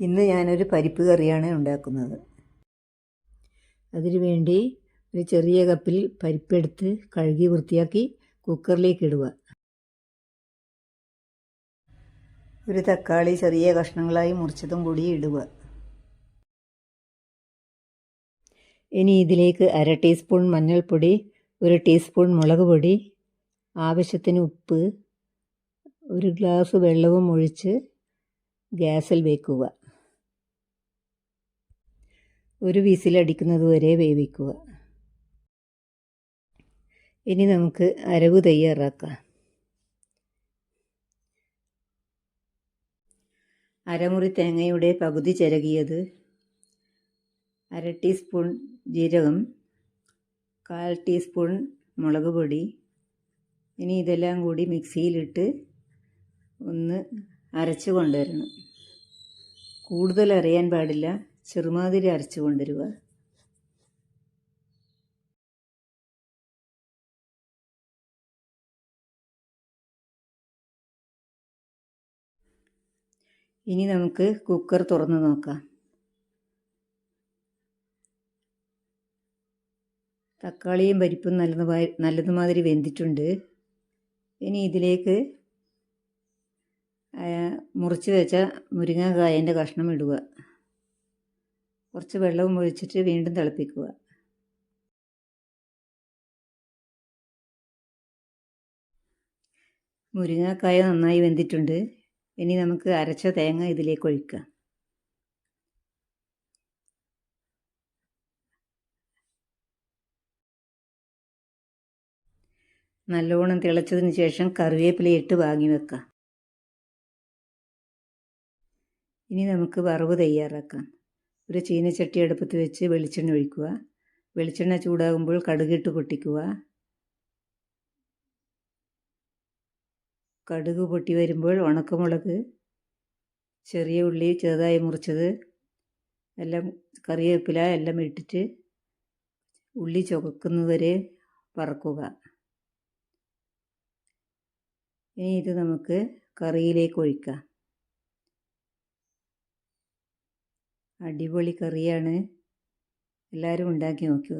ഇന്ന് ഞാനൊരു പരിപ്പ് കറിയാണ് ഉണ്ടാക്കുന്നത്. അതിനു വേണ്ടി ഒരു ചെറിയ കപ്പിൽ പരിപ്പെടുത്ത് കഴുകി വൃത്തിയാക്കി കുക്കറിലേക്ക് ഇടുക. ഒരു തക്കാളി ചെറിയ കഷ്ണങ്ങളായി മുറിച്ചതും കൂടി ഇടുക. ഇനി ഇതിലേക്ക് അര ടീസ്പൂൺ മഞ്ഞൾപ്പൊടി ഒരു ടീസ്പൂൺ മുളക് പൊടി ആവശ്യത്തിന് ഉപ്പ് ഒരു ഗ്ലാസ് വെള്ളവും ഒഴിച്ച് ഗ്യാസിൽ വെക്കുക. ഒരു വിസിലടിക്കുന്നത് വരെ വേവിക്കുക. ഇനി നമുക്ക് അരവ് തയ്യാറാക്കാം. അരമുറി തേങ്ങയുടെ പകുതി ചിരകിയത് അര ടീസ്പൂൺ ജീരകം കാൽ ടീസ്പൂൺ മുളക് പൊടി. ഇനി ഇതെല്ലാം കൂടി മിക്സിയിലിട്ട് ഒന്ന് അരച്ച് കൊണ്ടുവരണം. കൂടുതൽ അറിയാൻ പാടില്ല. ചെറുമാതിരി അരച്ച് കൊണ്ടുവരിക ഇനി നമുക്ക് കുക്കർ തുറന്ന് നോക്കാം. തക്കാളിയും പരിപ്പും നല്ലത് നല്ലതുമാതിരി വെന്തിട്ടുണ്ട്. ഇനി ഇതിലേക്ക് മുറിച്ച് വെച്ച മുരിങ്ങാക്കായന്റെ കഷ്ണം ഇടുക. കുറച്ച് വെള്ളവും ഒഴിച്ചിട്ട് വീണ്ടും തിളപ്പിക്കുക. മുരിങ്ങാക്കായ നന്നായി വെന്തിട്ടുണ്ട്. ഇനി നമുക്ക് അരച്ച തേങ്ങ ഇതിലേക്ക് ഒഴിക്കാം. നല്ലോണം തിളച്ചതിന് ശേഷം കറിവേപ്പിലയിട്ട് വാങ്ങി വെക്കാം. ഇനി നമുക്ക് വറവ് തയ്യാറാക്കാം. ഒരു ചീനച്ചട്ടി അടുപ്പത്ത് വെച്ച് വെളിച്ചെണ്ണ ഒഴിക്കുക. വെളിച്ചെണ്ണ ചൂടാകുമ്പോൾ കടുകിട്ട് പൊട്ടിക്കുക. കടുക് പൊട്ടി വരുമ്പോൾ ഉണക്കമുളക് ചെറിയ ഉള്ളി ചെറുതായി മുറിച്ചത് എല്ലാം കറിവേപ്പില എല്ലാം ഇട്ടിട്ട് ഉള്ളി ചുവക്കുന്നതുവരെ വറക്കുക. ഇനി ഇത് നമുക്ക് കറിയിലേക്ക് ഒഴിക്കാം. അടിപൊളി കറിയാണ്. എല്ലാവരും ഉണ്ടാക്കി നോക്കുക.